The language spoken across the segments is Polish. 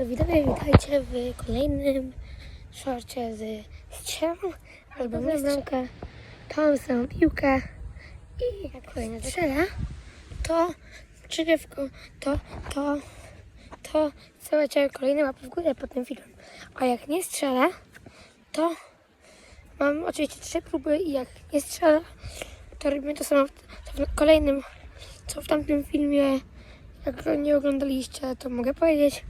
Halo widzowie, witajcie w kolejnym szorcie z strzelą albo bramkę, tą samą piłkę i jak kolejna strzela, to przygrywką, to, to, to zostawiacie kolejne łapy w górę pod tym filmem. A jak nie strzela, to mam oczywiście trzy próby i jak nie strzela, to robimy to samo w, to w kolejnym, co w tamtym filmie. Jak nie oglądaliście, to mogę powiedzieć.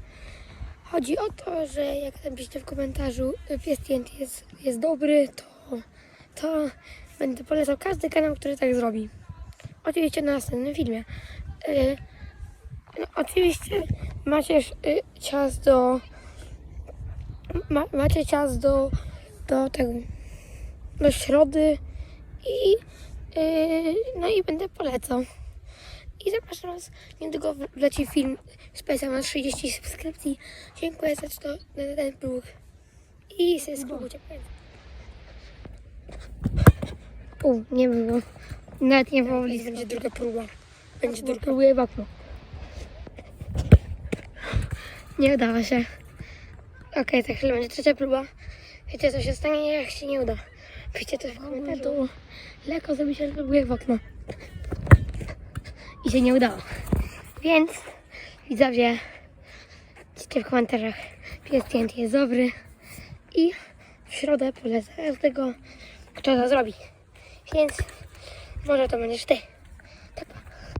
Chodzi o to, że jak napiszecie w komentarzu pies TNT jest, jest dobry, to, to będę polecał każdy kanał, który tak zrobi. Oczywiście na następnym filmie. Y, no, oczywiście macie y, czas do ma, macie czas do do tego do środy i y, no i będę polecał. I zapraszam Was, niedługo wleci film specjal na 30 subskrypcji. Dziękuję za to, za ten próg. I sobie spróbujcie. U, nie było. Nawet nie było blisko. Będzie druga próba. Będzie druga. Próbuję w okno. Nie udało się. Okej, za chwilę będzie trzecia próba. Wiecie co się stanie, jak się nie uda. Piszcie to w komentarzu. Lekko zrobi się, że próbuję w okno się nie udało. Więc widzowie, piszcie w komentarzach, pies TNT jest dobry i w środę polecę każdego, kto to zrobi. Więc może to będziesz ty.